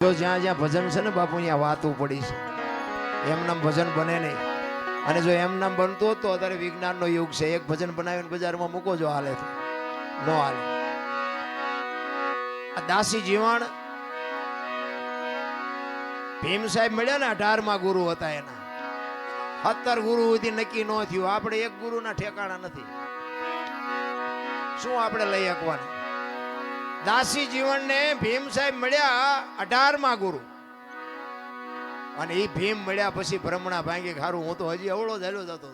જ્યાં જ્યાં ભજન છે ને બાપુ અહીંયા વાતું પડી છે. એમનામ ભજન બને નહીં. અને જો એમનામ બનતું હોત તો અત્યારે વિજ્ઞાનનો યુગ છે. એક ભજન બનાવીને બજારમાં મૂકો જો હાલે તો. નો હાલે. આ દાસી જીવણ ભીમ સાહેબ મળ્યા ને, અઢારમાં ગુરુ હતા એના. સત્તર ગુરુ સુધી નક્કી ન થયું. આપણે એક ગુરુના ઠેકાણા નથી. શું આપણે લઈ શકવાના? દાસી જીવનને ભીમ સાહેબ મળ્યા અઢારમાં ગુરુ. અને એ ભીમ મળ્યા પછી ભ્રમણા ભાંગી ખારું હું તો હજી અવળો થયેલો જતો.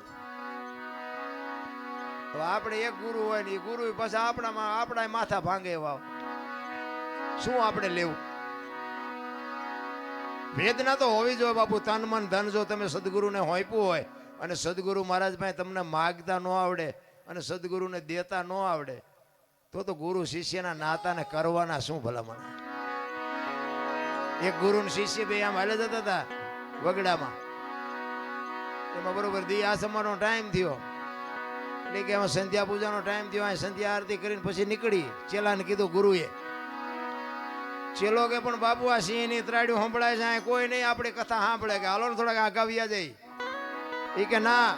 તો આપણે એક ગુરુ હોય ને એ ગુરુ પછી આપણામાં આપણા માથા ભાંગે એવા શું આપણે લેવું? વેદના તો હોવી જોઈએ બાપુ, તન મન ધન જો તમે સદગુરુને હોઈપું હોય અને સદગુરુ મહારાજ ભાઈ તમને માગતા ન આવડે અને સદગુરુને દેતા ન આવડે તો તો ગુરુ શિષ્યના નાતાને કરવાના શું ભલામણ એક ગુરુ શિષ્ય બે આમ હાલે જતા હતા વગડામાં. એમાં બરોબર દી આસમાનો ટાઈમ થયો. એટલે કે એમાં સંધ્યા પૂજાનો ટાઈમ થયો, અહીં સંધ્યા આરતી કરીને પછી નીકળી. ચેલાને કીધું ગુરુએ ચેલો કે પણ બાપુ આ સિંહની ત્રાડ્યું સંભળાય છે કોઈ નહીં, આપણે કથા સાંભળે કે હાલો ને થોડાક આગાવ્યા જઈ. એ કે, ના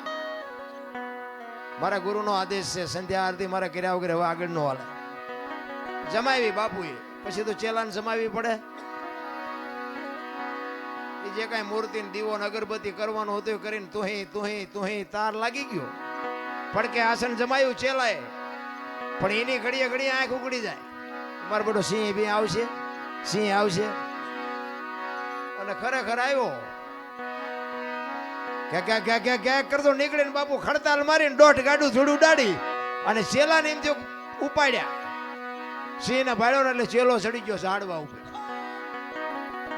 મારા ગુરુનો આદેશ છે, સંધ્યા આરતી મારા કર્યા વગર હવે આગળ નો હાલે. જમાવી બાપુએ. પછી તો ચેલાને જમાવી પડે. એ જે કાંઈ મૂર્તિ દીવો અગરબત્તી કરવાનું હતું કરીને તુહી તુહી તુહી તાર લાગી ગયો. પડકે આસન જમાયું ચેલાએ. પણ એની ઘડીએ ઘડીએ આંખ ઉગડી જાય. મારો બધો સિંહ બી આવશે, સિંહ આવશે. અને ખરેખર આવ્યો. કે કે કે કે કે કરતો નીકળીને બાપુ ખડતાલ મારીને દોઢ ગાડું થોડું દાડી અને ચેલાને એમ જો ઉપાડ્યા. સિંહને ભાડ્યો ને એટલે ચેલો ચડી ગયો ઝાડવા ઉપર.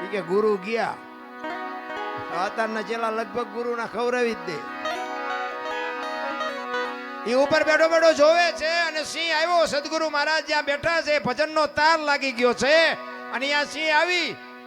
એ કે ગુરુ ગયા. અત્યારના ચેલા લગભગ ગુરુના ખવરાવી જ દે. એ ઉપર બેઠો બેઠો જોવે છે અને સિંહ આવ્યો. સદગુરુ મહારાજ જ્યાં બેઠા છે, ભજનનો તાર લાગી ગયો છે. અને આ સિંહ આવી.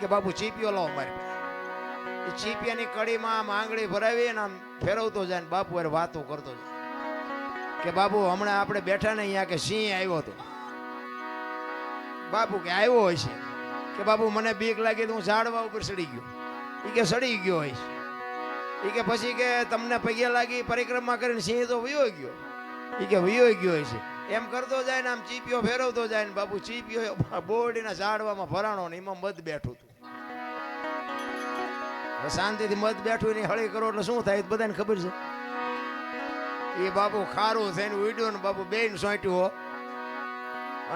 કે બાપુ ચીપીઓ લાવો મારી. એ ચીપિયાની કડીમાં આમ આંગળી ભરાવી અને આમ ફેરવતો જાય બાપુ અરે વાતો કરતો જાય. કે બાપુ, હમણાં આપણે બેઠા ને અહીંયા કે સિંહ આવ્યો હતો. બાપુ કે, આવ્યો હોય છે. કે બાપુ, મને બીક લાગી તો હું ઝાડવા ઉપર સડી ગયો. એ કે, સડી ગયો હોય છે. એ કે, પછી કે તમને પગે લાગી પરિક્રમા કરીને સિંહ તો વયો ગયો. એ કે, વયો ગયો હોય છે. એમ કરતો જાય ને આમ ચીપીઓ ફેરવતો જાય ને બાપુ ચીપીઓ બોરડીના ઝાડવામાં ફરાણો ને એમાં મધ બેઠું હતું. શાંતિથી મત બેઠું ને હળી કરો એટલે શું થાય બધાને ખબર છે. એ બાપુ ખારું થઈને ઉડ્યું ને બાપુ બેન સોંટ્યું હો.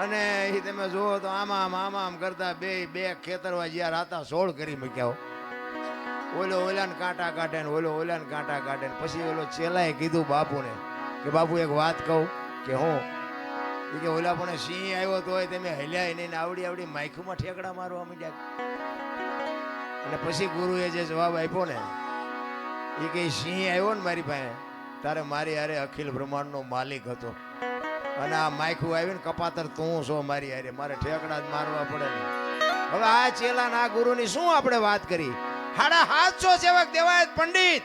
અને એ તમે જુઓ તો આમાં આમ આમાં આમ કરતા બે બે ખેતરવા જ્યાં રાતા સોળ કરી મૂક્યા હો. ઓલો ઓલાને કાંટા કાઢે ને ઓલો ઓલાને કાંટા કાઢે ને પછી ઓલો ચેલાએ કીધું બાપુને કે બાપુ એક વાત કહું કે હું એ કે ઓલા પણ સિંહ આવ્યો તો તમે હલ્યા નહીં ને આવડી આવડી માયખુમાં ઠેકડા મારવા માંડ્યા. અને પછી ગુરુએ જે જવાબ આપ્યો ને એ કે, સિંહ આવ્યો ને મારી પાસે, તારે મારી હારે અખિલ બ્રહ્માંડનો માલિક હતો. અને આ માયખું આવીને કપાતર તું છો મારી હારે, મારે ઠેકડા જ મારવા પડે ને. હવે આ ચેલા ના ગુરુની શું આપણે વાત કરી? હાડા હાથસો સેવક દેવાયત પંડિત.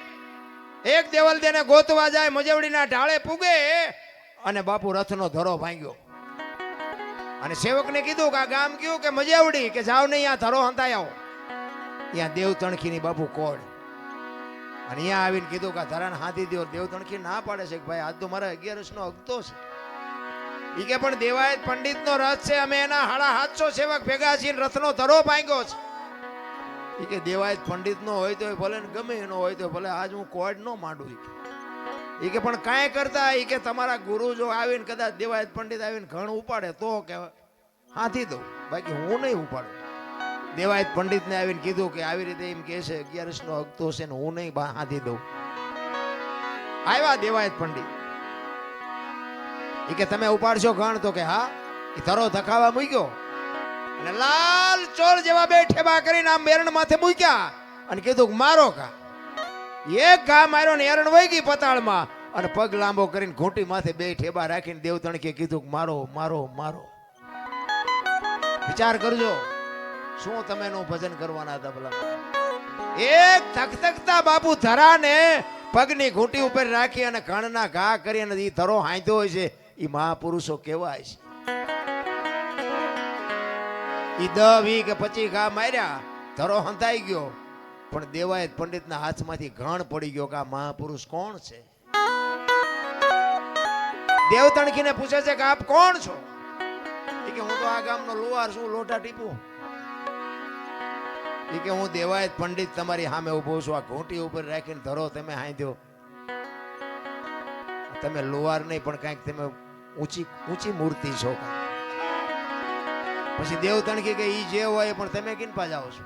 એક દેવલ તેને ગોતવા જાય, મજવડીના ઢાળે પૂગે, અને બાપુ રથનો ધરો ભાંગ્યો. અને સેવકને કીધું કે આ ગામ કયું? કે મજવડી, કે જાવ નહીં, આ ધરો હંતાઈ આવો. ત્યાં દેવ તણખીની બાપુ કોડ અને અહીંયા આવીને કીધું કે આ હાથી દો દેવ તણખી ના પાડે છે કે ભાઈ, આજ તો મારા અગિયારસ નો અગતો છે. એ કે પણ દેવાયત પંડિત નો રથ છે, અમે એના હાડા હાથસો સેવક ભેગા છીએ રથનો ધરો પાંગ્યો છે. એ કે દેવાયત પંડિત નો હોય તો ભલે ને ગમે એનો હોય તો ભલે, આજ હું કોડ ન માંડું એ. કે. પણ કાંઈ કરતા એ કે તમારા ગુરુ જો આવીને કદાચ દેવાયત પંડિત આવીને ઘણ ઉપાડે તો કે હાથી દઉં. બાકી હું નહીં ઉપાડું. દેવાયત પંડિત ને આવીને કીધું કે આવી રીતે એમ કે છે અગિયારસ નો અગતો છે ને હું નહીં હાથી દઉં. આવ્યા દેવાયત પંડિત. એ કે, તમે ઉપાડશો ઘણ? તો કે, હા. એ તરો ધકાવા મૂક્યો. અને લાલ ચોર જેવા બે ઠેબા કરીને આમ મેરણ માથે મૂક્યા અને કીધું કે, મારો કા એક ઘા માર્યો ને એરણ વહી ગઈ પતાળમાં અને પગ લાંબો કરીને ઘૂંટી માથે બે ઠેબા રાખીને દેવતણકે કીધું મારો મારો મારો. વિચાર કરજો. શું તમે એનું ભજન કરવાના હતા ભલા? એક ધકધકતા બાપુ ધરાને પગની ઘૂંટી ઉપર રાખી અને કણના ઘા કરી અને ઈ ધરો હાંધ્યો હોય છે. એ મહાપુરુષો કેવાય છે. ઈ દહ વી કે પચી ઘા માર્યા, ધરો હંધાઈ ગયો. પણ દેવાયત પંડિતના હાથમાંથી ઘણ પડી ગયો કે આ મહાપુરુષ કોણ છે? દેવતણખીને પૂછે છે કે આપ કોણ છો? કે હું તો આ ગામનો લુહાર છું લોટા ટીપું. ઈ કે હું દેવાયત પંડિત તમારી સામે ઊભો છું. આ ઘૂંટી ઉપર રાખીને ધરો, તમે હાંધ્યો. તમે લુહાર નહીં, પણ કાંઈક તમે ઊંચી ઊંચી મૂર્તિ છો પછી દેવતણખી કે ઈ જે હોય પણ તમે કિન પા જાઓ છો?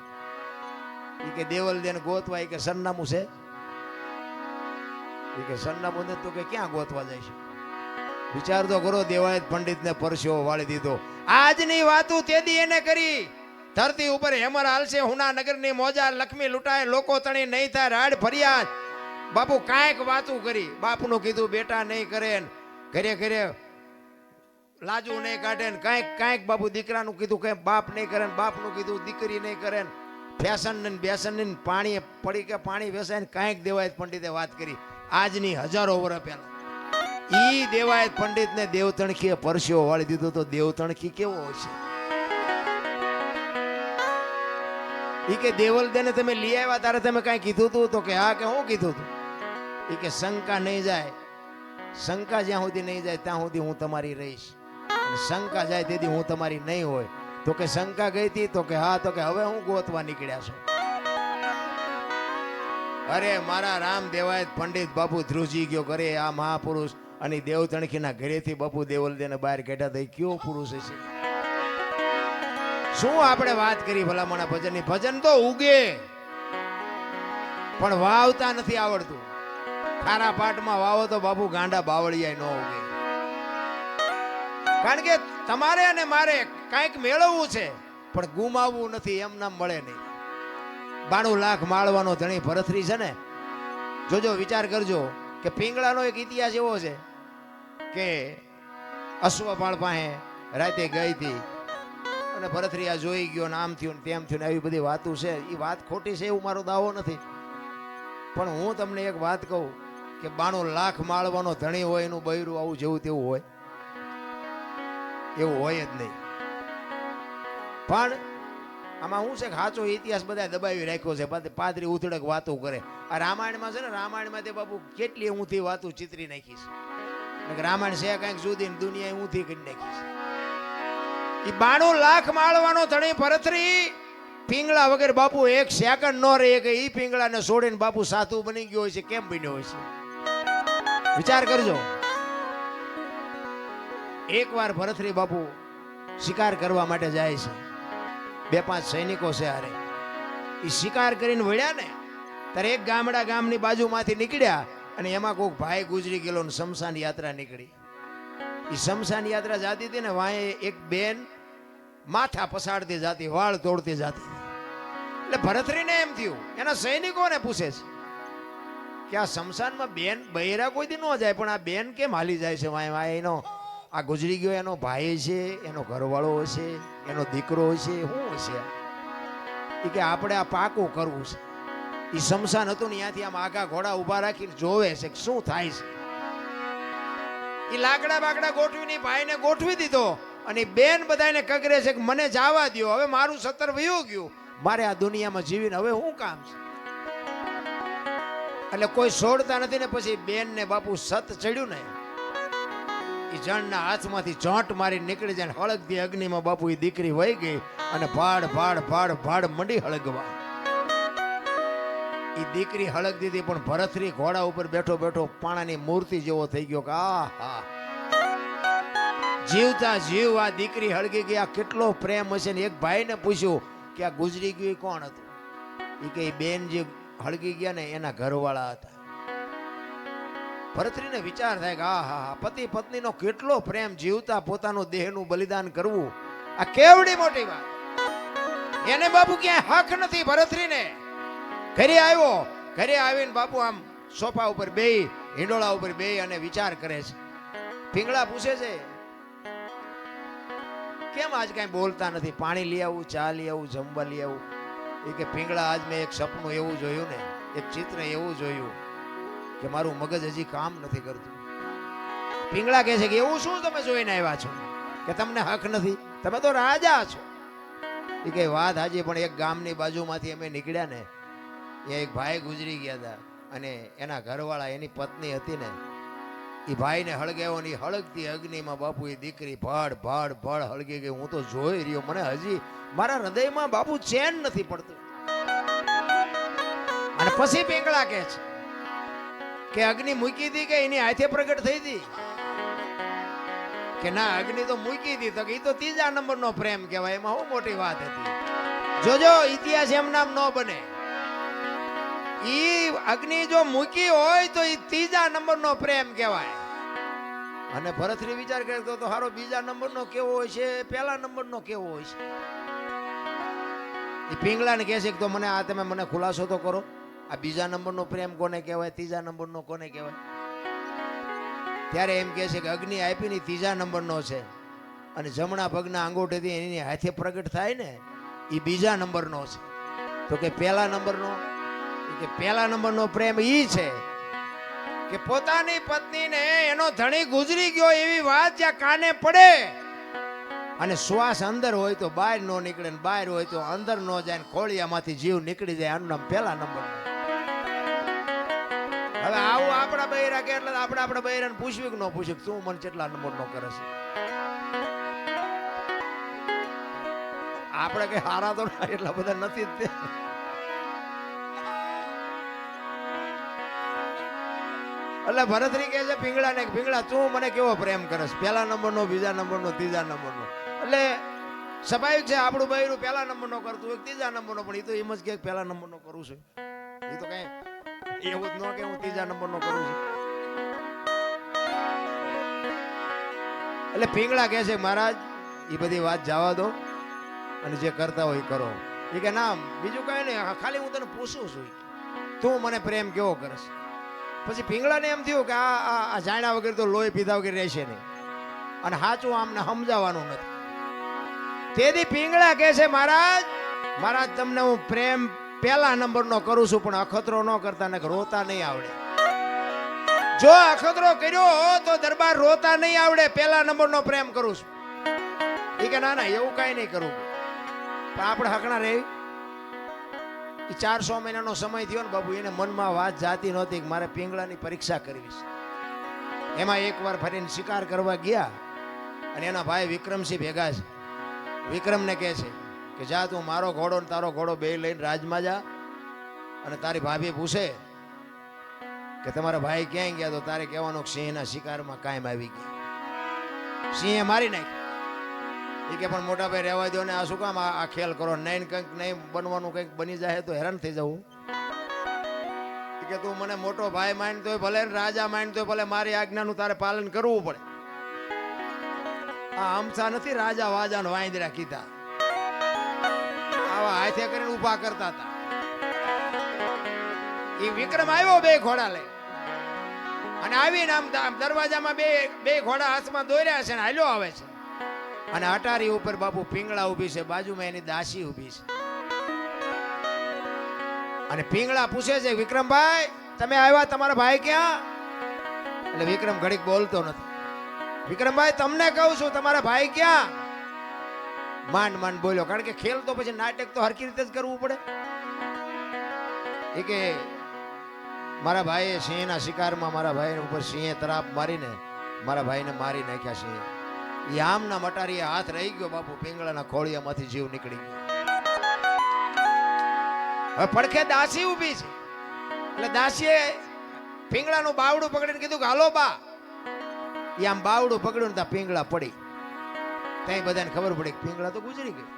ઈ કે દેવલ દેન ગોતવા, ઈ કે સરનામું છે. ઈ કે સરનામું તો કે ક્યાં ગોતવા જાય છે? વિચાર તો કરો, દેવાયત પંડિતને પરસ્યો વાળી દીધો. આજની વાતું તેદી એને કરી. ધરતી ઉપર હેમર હાલશે હુના નગરની મોજા લક્ષ્મી લૂંટાય, લોકો તણી નહીં થાય, રાડ ફરિયાદ. બાપુ કાંઈક વાતું કરી, બાપનું કીધું, બેટા નહીં કરે ઘરે ઘરે લાજુ નહીં કાઢે ને, કાંઈક કાંઈક બાપુ દીકરાનું કીધું, કઈ બાપ નહીં કરે બાપનું કીધું, દીકરી નહીં કરે ને. ફેશન ને બેસન ને પાણી પડી કે પાણી વેસાય ને કાંઈક દેવાય પંડિતે વાત કરી. આજની હજારો વર્ષ પહેલા. ઈ દેવાયત પંડિતને દેવતણખીએ પરસ્યો વાળી દીધો તો દેવતણખી કેવો હશે? ઈ કે દેવલ દેને તમે લઈ આવ્યા, તારે તમે કાંઈ કીધું તું? તો કે હા, કે હું કીધું તું? ઈ કે શંકા નહીં જાય. શંકા જ્યાં સુધી નહીં જાય, ત્યાં સુધી હું તમારી રહીશ. અને શંકા જાય તેથી હું તમારી નહીં હોય. તો કે શંકા ગઈ હતી, તો કે હા, તો કે હવે હું ગોતવા નીકળ્યા છું. અરે, મારા રામ દેવાય પંડિત બાપુ ધ્રુજી ગયો ઘરે, આ મહાપુરુષ અને દેવતણખીના ઘરેથી બાપુ દેવલદેને બહાર કાઢ્યા એ કયો પુરુષ હશે? શું આપણે વાત કરી ભલામણા ભજનની? ભજન તો ઉગે, પણ વાવતા નથી આવડતું. ખારા પાટમાં વાવો તો બાપુ ગાંડા બાવળિયા ન ઉગે. કારણ કે તમારે અને મારે કાંઈક મેળવવું છે, પણ ગુમાવવું નથી, એમ નામ મળે નહીં. બાણું લાખ માળવાનો ધણી ભરથરી છે ને, જોજો, વિચાર કરજો કે પિંગળાનો એક ઇતિહાસ એવો છે કે અશ્વપાળ પાસે રાતે ગઈ હતી. અને ભરતરિયા જોઈ ગયો ને આમ થયું તેમ થયું ને આવી બધી વાતો છે. એ વાત ખોટી છે એવું મારો દાવો નથી. પણ હું તમને એક વાત કહું કે બાણું લાખ માળવાનો ધણી હોય એનું બૈરું આવું જેવું તેવું હોય. એવું હોય જ નહીં. પણ આમાં શું છે કે સાચો ઇતિહાસ બધા દબાવી રાખ્યો છે. પાદરી ઉથડક વાતો કરે. આ રામાયણમાં છે ને, રામાયણમાં તે બાપુ કેટલી ઊંધી વાતો ચિતરી નાખી છે. રામાયણ છે કાંઈક જુદી દુનિયાએ દુનિયા ઊંધી કરી નાખી છે. ઈ બાણું લાખ માળવાનો ધણી ભરતરી. પિંગળા વગર બાપુ એક સેકન્ડ નો રહે કે એ પિંગળાને છોડીને બાપુ સાતું બની ગયો હોય છે, કેમ બન્યો હોય છે? વિચાર કરજો. એકવાર ભરતરી બાપુ શિકાર કરવા માટે જાય છે. બે પાંચ સૈનિકો છે હારે. એ શિકાર કરીને વળ્યા ને, ત્યારે એક ગામડા ગામની બાજુમાંથી નીકળ્યા અને એમાં કોઈક ભાઈ ગુજરી ગયેલો શમશાન યાત્રા નીકળી. એ શમશાન યાત્રા જાતી હતી ને વાંહે એક બેન માથા પસાડતી જાતી, વાળ તોડતી જાતી. એટલે ભરતરીને એમ થયું, એના સૈનિકોને પૂછે છે કે આ શમશાનમાં બેન બૈરા કોઈ દી ન જાય, પણ આ બેન કેમ હાલી જાય છે? વાય વાય, એનો આ ગુજરી ગયો, એનો ભાઈ છે, એનો ઘરવાળો હશે એનો દીકરો હશે શું હશે એ કે આપણે આ પાકું કરવું છે. એ શમશાન હતું ને ત્યાંથી આમ આગા ઘોડા ઊભા રાખીને જોવે છે કે શું થાય છે. એ લાકડા બાકડા ગોઠવીને ભાઈને ગોઠવી દીધો. અને બેન બધાને કગરે છે કે મને જવા દ્યો, હવે મારું સતર વયું ગયું. મારે આ દુનિયામાં જીવીને હવે શું કામ છે? એટલે કોઈ છોડતા નથી ને પછી બેન ને બાપુ સત ચડ્યું ને. એ જણના હાથમાંથી ચોંટ મારી નીકળી જાય હળગતી અગ્નિમાં બાપુ એ દીકરી વહી ગઈ અને ભાડ ભાડ ભાડ ભાડ મંડી હળગવા. એ દીકરી હળગ દીધી પણ ભરતરી ઘોડા ઉપર બેઠો બેઠો પાણાની મૂર્તિ જેવો થઈ ગયો કે આ હા જીવતા જીવ, આ દીકરી હળગી ગઈ, આ કેટલો પ્રેમ હશે ને? એક ભાઈને પૂછ્યું કે આ ગુજરી ગયું કોણ હતું? એ કે બેન જે હળગી ગયા ને, એના ઘરવાળા હતા. ભરતરીને વિચાર થાય કે આ હા હા પતિ પત્નીનો કેટલો પ્રેમ જીવતા પોતાનું દેહનું બલિદાન કરવું. આ કેવડી મોટી વાત. એને બાપુ ક્યાંય હક નથી ભરતરીને. ઘરે આવ્યો, ઘરે આવીને બાપુ આમ સોફા ઉપર બેહી, હિંડોળા ઉપર બેહી અને વિચાર કરે છે. પીંગળા પૂછે છે કેમ આજ કાંઈ બોલતા નથી? પાણી લઈ આવું, ચા લઈ આવું, જમવા લઈ આવું. એ કે પીંગળા આજ મેં એક સપનું એવું જોયું ને, એક ચિત્ર એવું જોયું કે મારું મગજ હજી કામ નથી કરતું. પીંગળા કહે છે કે એવું શું તમે જોઈને આવ્યા છો? કે તમને હક નથી? તમે તો રાજા છો. એ કે વાત હાજી, પણ એક ગામની બાજુમાંથી અમે નીકળ્યા ને એ એક ભાઈ ગુજરી ગયા હતા અને એના ઘરવાળા એની પત્ની હતી ને એ ભાઈને હળગાવ્યો ને હળગતી અગ્નિમાં બાપુ એ દીકરી ભાડ ભાડ ભાડ હળગી ગઈ હું તો જોઈ રહ્યો. મને હજી મારા હૃદયમાં બાપુ ચેન નથી પડતું. અને પછી પેંગળા કે છે કે અગ્નિ મૂકી હતી કે એની હાથે પ્રગટ થઈ હતી કે ના, અગ્નિ તો મૂકી હતી તો ઈ તો ત્રીજા નંબરનો પ્રેમ કહેવાય. એમાં હું મોટી વાત હતી. જોજો, ઇતિહાસ એમ નામ ન બને. ઈ અગ્નિ જો મૂકી હોય તો ઈ ત્રીજા નંબરનો પ્રેમ કહેવાય. અને ભરતરી વિચાર કરે તો હારો બીજા નંબરનો કેવો હોય છે, પહેલા નંબરનો કેવો હોય છે? એ પિંગલાને કહે છે કે તો મને આ તમે મને ખુલાસો તો કરો. આ બીજા નંબરનો પ્રેમ કોને કહેવાય, ત્રીજા નંબરનો કોને કહેવાય? ત્યારે એમ કહે છે કે અગ્નિ આઈપીની ત્રીજા નંબરનો છે. અને જમણા પગના અંગૂઠેથી એની હાથે પ્રગટ થાય ને એ બીજા નંબરનો છે. તો કે પહેલા નંબરનો કે પહેલા નંબરનો પ્રેમ ઈ છે કે પોતાની પત્નીને એનો ધણી ગુજરી ગયો એવી વાત જ્યાં કાને પડે. અને શ્વાસ અંદર હોય તો બહાર નો નીકળે ને બહાર હોય તો અંદર નો જાય ને ખોળિયામાંથી જીવ નીકળી જાય આનું નામ પહેલા નંબર. હવે આવું આપણા બૈરા કે એટલે આપણે આપણા બૈરાને પૂછ્યું કે ન પૂછ્યું તું મને કેટલા નંબર નો કરે છે? આપણે કઈ હારા તો એટલા બધા નથી જ એટલે ભરતરી કહે છે પીંગળા ને પીંગળા તું મને કેવો પ્રેમ કરસ? પહેલા નંબરનો, બીજા નંબરનો, ત્રીજા નંબરનો. એટલે સ્વાભાવિક છે, આપણું બૈરું પહેલા નંબરનો કરતું હોય, ત્રીજા નંબરનો, પણ એ તો એમ જ કે પહેલા નંબરનો કરું છું. એ તો કઈ એવું જ ન કે હું ત્રીજા નંબરનો કરું છું. એટલે પીંગળા કહે છે, મહારાજ, એ બધી વાત જવા દો અને જે કરતા હોય કરો. એ કે, ના, બીજું કઈ નહીં ખાલી હું તને પૂછું છું. તું મને પ્રેમ કેવો કરશ પછી પીંગળાને એમ થયું કે આ આ- જાણ્યા વગર તો લોહી પીધા વગર રહેશે નહીં. અને સાચું આમને સમજાવવાનું નથી. તેથી પીંગળા કહે છે, મહારાજ મહારાજ, તમને હું પ્રેમ પહેલા નંબરનો કરું છું, પણ અખતરો ન કરતા ને રોતા નહીં આવડે. જો અખતરો કર્યો તો દરબાર રોતા નહીં આવડે, પહેલા નંબરનો પ્રેમ કરું છું. એ કે, ના ના, એવું કાંઈ નહીં કરું. પણ આપણે હકણા રહી? એ ચારસો મહિનાનો સમય થયો ને બાબુ, એને મનમાં વાત જાતી નહોતી કે મારે પિંગળાની પરીક્ષા કરવી છે. એમાં એકવાર ફરીને શિકાર કરવા ગયા અને એના ભાઈ વિક્રમસિંહ ભેગા છે. વિક્રમને કહે છે કે, જા તું મારો ઘોડો ને તારો ઘોડો બે લઈને રાજમાં જા અને તારી ભાભી પૂછે કે, તમારા ભાઈ ક્યાંય ગયા? તો તારે કહેવાનું સિંહના શિકારમાં કાયમ આવી ગયા. સિંહે મારી નાખી એ કે, પણ મોટા ભાઈ, રહેવા દો ને, આ શું કામ આ ખેલ કરો? નહીં કંઈક નહીં બનવાનું કંઈક બની જાય તો હેરાન થઈ જવું કે, તું મને મોટો ભાઈ માનતો હોય, ભલે રાજા માનતો હોય, ભલે મારી આજ્ઞાનું તારે પાલન કરવું પડે. આ હમસા નથી, રાજા વાજાનો વાંદરા કીધા. આવા હાથે કરીને ઊભા કરતા હતા. એ વિક્રમ આવ્યો બે ઘોડા લઈ. અને આવીને આમ દરવાજામાં બે બે ઘોડા હાથમાં દોર્યા છે ને હાલ્યો આવે છે. અને અટારી ઉપર બાપુ પીંગળા ઊભી છે, બાજુમાં એની દાસી ઊભી છે. અને પીંગળા પૂછે છે, વિક્રમભાઈ, તમે આવ્યા? તમારા ભાઈ ક્યાં? એટલે વિક્રમ ઘડીક બોલતો નથી. વિક્રમભાઈ, તમને કહું છું, તમારા ભાઈ ક્યાં? માંડ માંડ બોલ્યો, કારણ કે ખેલ તો પછી નાટક તો હરકી રીતે જ કરવું પડે. એ કે, મારા ભાઈએ સિંહના શિકારમાં મારા ભાઈ ઉપર સિંહે તરાપ મારીને, મારા ભાઈને મારી નાખ્યા સિંહે. એ આમના મટારીએ હાથ રહી ગયો બાપુ, પિંગળાના ખોળિયામાંથી જીવ નીકળી ગયો. હવે પડખે દાસી ઊભી છે. એટલે દાસીએ પિંગળાનું બાવડું પકડીને કીધું કે, હાલો બા. એ આમ બાવડું પકડ્યું ને ત્યાં પિંગળા પડી. ત્યાં બધાને ખબર પડી કે પિંગળા તો ગુજરી ગઈ.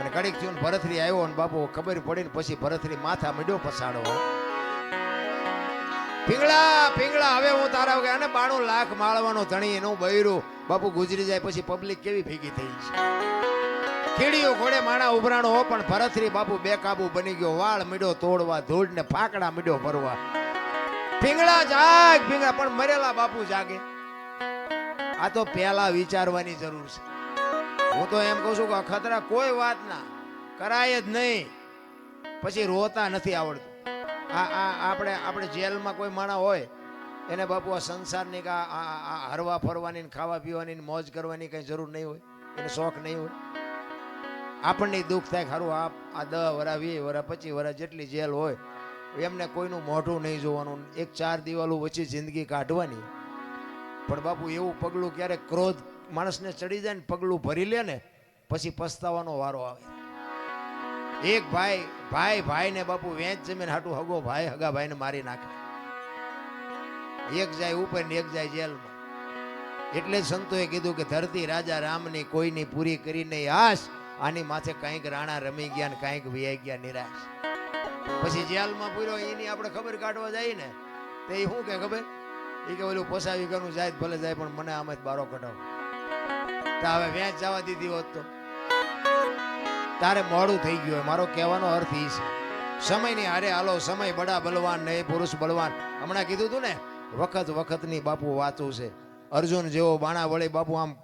અને કડીક થયું ભરતરી આવ્યો ને બાપુ, ખબર પડી ને પછી ભરતરી માથા મીડ્યો પસાડો પિંગળા પિંગળા હવે હું તારા વગર અને બાણું લાખ માળવાનો ધણી એનું બૈરું. બાપુ ગુજરી જાય પછી પબ્લિક કેવી ભેગી થઈ છે? કીડીઓ ઘોડે માણા ઉભરાણો હો, પણ ભરતરી બાપુ બેકાબુ બની ગયો. વાળ મીડો તોડવા, ધૂળ ને ફાકડા મીડો ભરવા. પીંગળા જાગ પીંગળા પણ મરેલા બાપુ જાગે. આ તો પહેલા વિચારવાની જરૂર છે. હું તો એમ કહું છું કે અખતરા કોઈ વાત ના. કરાય જ નહીં. પછી રોતા નથી આવડતું. આ આ, આપણે આપણે જેલમાં કોઈ માણા હોય, એને બાપુ આ સંસારની આ- હરવા ફરવાની ખાવા પીવાની મોજ કરવાની કઈ જરૂર નહીં હોય, એને શોખ નહીં હોય. આપણને દુઃખ થાય ખરું આ આ દસ વરા, વીસ વરા, પચીસ વરા જેટલી જેલ હોય, એમને કોઈનું મોઢું નહીં જોવાનું. એક ચાર દિવાલો વચ્ચે જિંદગી કાઢવાની. પણ બાપુ એવું પગલું ક્યારેક ક્રોધ માણસને ચડી જાય ને પગલું ભરી લે ને, પછી પસ્તાવાનો વારો આવે. એક ભાઈ ભાઈ, ભાઈને બાપુ વેચ જમીન હાટું હગો ભાઈ હગા ભાઈને મારી નાખે. એક જાય ઉપર ને એક જાય જેલમાં. એટલે સંતોએ કીધું કે ધરતી રાજા રામની કોઈની પૂરી કરી નહીં, આશ. આની માથે કંઈક રાણા રમી ગયા ને કંઈક વ્યાઈ ગયા નિરાશ. પછી જેલમાં પૂર્યો, એની આપણે ખબર કાઢવા જાય ને, તો એ શું કે ખબર? એ કે ઓલું પોસાવી ગયું જાય ભલે જાય, પણ મને આમાં જ બારો કઢાવ. તો હવે વેચ જવા દીધી હોત તો. તારે મોડું થઈ ગયું મારો કહેવાનો અર્થ એ છે. સમયની હારે હાલો, સમય બડા બલવાન ને પુરુષ બળવાન હમણાં કીધું તું ને, વખત વખતની બાપુ વાતું છે. અર્જુન જેવો બાણા વળી બાપુ આમ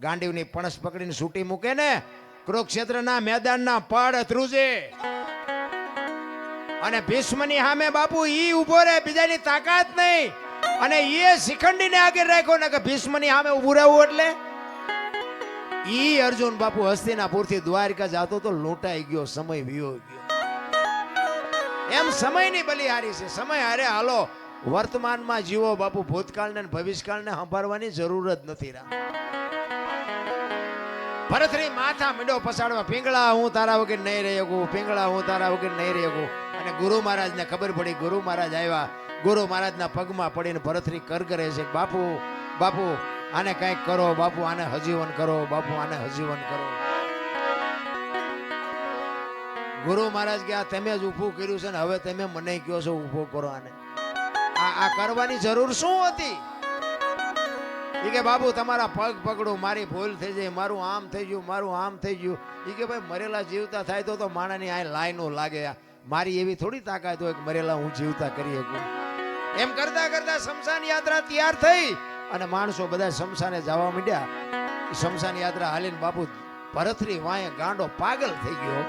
ગાંડીવની પણસ પકડીને છૂટી મૂકે ને, કુરુક્ષેત્રના મેદાનના પડ ધ્રુજે. અને ભીષ્મની સામે બાપુ ઈ ઊભો રહે, બીજાની તાકાત નહીં. અને એ શિખંડીને આગળ રાખ્યો ને કે ભીષ્મની સામે ઊભું રહેવું એટલે ઈ અર્જુન બાપુ હસ્તિનાપુરથી દ્વારકા જાતો તો લૂંટાઈ ગયો, સમય વિયો ગયો. એમ સમયની બલિહારી છે. સમય હારે હાલો, વર્તમાનમાં જીવો બાપુ ભૂતકાળને ભવિષ્યકાળને સંભાળવાની જરૂર જ નથી રા ભરતરી માથા મીંડો પસાડવા, પિંગળા, હું તારા વગર નહીં રહી શકું, પિંગળા, હું તારા વગર નહીં રહી શકું. અને ગુરુ મહારાજને ખબર પડી, ગુરુ મહારાજ આવ્યા. ગુરુ મહારાજના પગમાં પડીને ભરતરી કર કરે છે, બાપુ બાપુ આને કંઈક કરો, બાપુ, આને હજીવન કરો, બાપુ, આને હજીવન કરો. ગુરુ મહારાજ કે, આ તમે જ ઊભું કર્યું છે ને, હવે તમે મને કહો છો, ઊભો કરો આને. આ કરવાની જરૂર શું હતી? ઈ કે બાબુ તમારા પગ પકડો, મારી ભૂલ થઈ જાય, મારું આમ થઈ ગયું, મારું આમ થઈ ગયું. એ કે, ભાઈ, મરેલા જીવતા થાય તો તો માણાની આ લાઈનો લાગે મારી એવી થોડી તાકાત હોય કે મરેલા હું જીવતા કરી શકું એમ કરતા કરતા શમશાન યાત્રા તૈયાર થઈ. અને માણસો બધા શમશાને જવા માંડ્યા. શમશાન યાત્રા હાલીને બાપુ ભરતરી વાય ગાંડો પાગલ થઈ ગયો.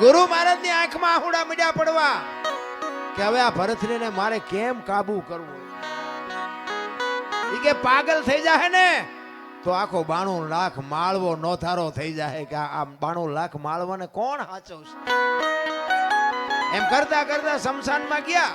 ગુરુ મહારાજની આંખમાં આહુડા મીડ્યા પડવા કે હવે આ ભરતરીને મારે કેમ કાબુ કરવું? ઈ કે પાગલ થઈ જાય ને તો આખો બાણું લાખ માળવો નોથારો થઈ જાય કે આ બાણું લાખ માળવાને કોણ હાચવશે? એમ કરતા કરતા શમશાનમાં ગયા.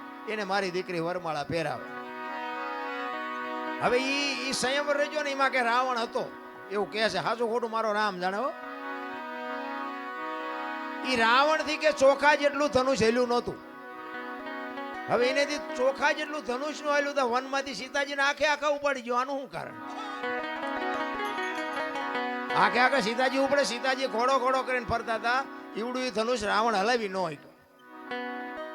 એને મારી દીકરી વરમાળા પહેરાવે. હવે ઈ ઈ સંયમ રચ્યો ને, એમાં કે રાવણ હતો. એવું કહે છે હાચું ખોટું મારો રામ જાણે હો. ઈ રાવણથી કે ચોખા જેટલું ધનુષ હેલ્યું નહોતું. હવે એનેથી ચોખા જેટલું ધનુષનું હેલ્યું તો વનમાંથી સીતાજીને આખે આખા ઉપાડી ગયો. આનું શું કારણ? આખે આખા સીતાજી ઉપડે, સીતાજી ઘોડો ઘોડો કરીને ફરતા હતા. ઈવડું એ ધનુષ રાવણ હલાવી ન હોય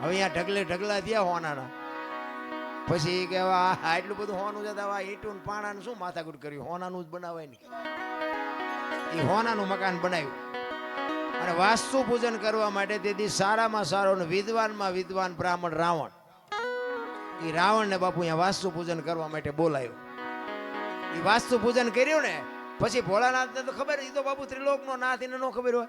હવે અહીંયા ઢગલે ઢગલા થયા હોનારા. પછી કેવા આટલું બધું હોનું જતા આવા ઈંટું પાણાનું શું માથાકૂટ કર્યું? હોનાનું જ બનાવાય ને. એ હોનાનું મકાન બનાવ્યું. અને વાસ્તુ પૂજન કરવા માટે તેથી સારામાં સારો ને વિદ્વાનમાં વિદ્વાન બ્રાહ્મણ રાવણ. એ રાવણને બાપુ અહીંયા વાસ્તુ પૂજન કરવા માટે બોલાયો. એ વાસ્તુ પૂજન કર્યું ને, પછી ભોળાનાથને તો ખબર એ તો બાપુ ત્રિલોકનો નાથ, એને ન ખબર હોય.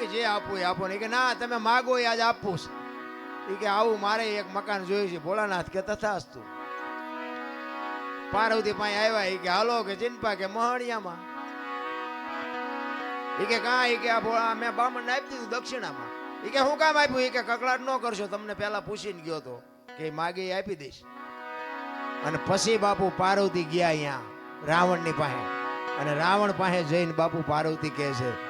કે જે આપવું એ આપો કે, ના, તમે માગો એ આજ આપવું છે. એ કે, આવું મારે એક મકાન જોયું છે. ભોળાનાથ કે, તથાસ્તુ. પાર્વતી પાસે આવ્યા એ કે, હાલો, કે ચિંપા, કે મહણિયામાં. એ કે, કા? એ કે, આ ભોળા મેં બામણને આપી દીધું દક્ષિણામાં. એ કે, હું કામ આપ્યું? એ કે, કકડાટ ન કરશો, તમને પહેલા પૂછીને ગયો તો. કે માગે આપી દઈશ. અને પછી બાપુ પાર્વતી ગયા અહીંયા રાવણની પાસે. અને રાવણ પાસે જઈને બાપુ પાર્વતી કહે છે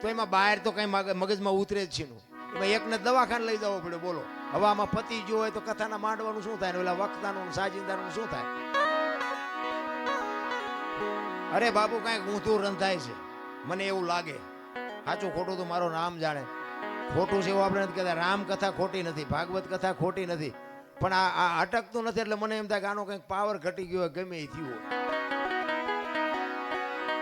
તો એમાં બહાર તો કઈ મગજમાં ઉતરે જ છે એમાં એકને દવાખાને લઈ જવો પડે, બોલો. હવે પતિ જો હોય તો કથાના માંડવાનું શું થાય? ઓલા વખતાનું સાજિંદાનું શું થાય? અરે બાપુ, કાંઈક ઊંધું રંધાય છે. મને એવું લાગે. સાચું ખોટું તો મારો નામ જાણે. ખોટું છે એવું આપણે નથી કહેતા. રામ કથા ખોટી નથી, ભાગવત કથા ખોટી નથી. પણ આ અટકતું નથી એટલે મને એમ થાય કે આનો કંઈક પાવર ઘટી ગયો ગમે એ થયું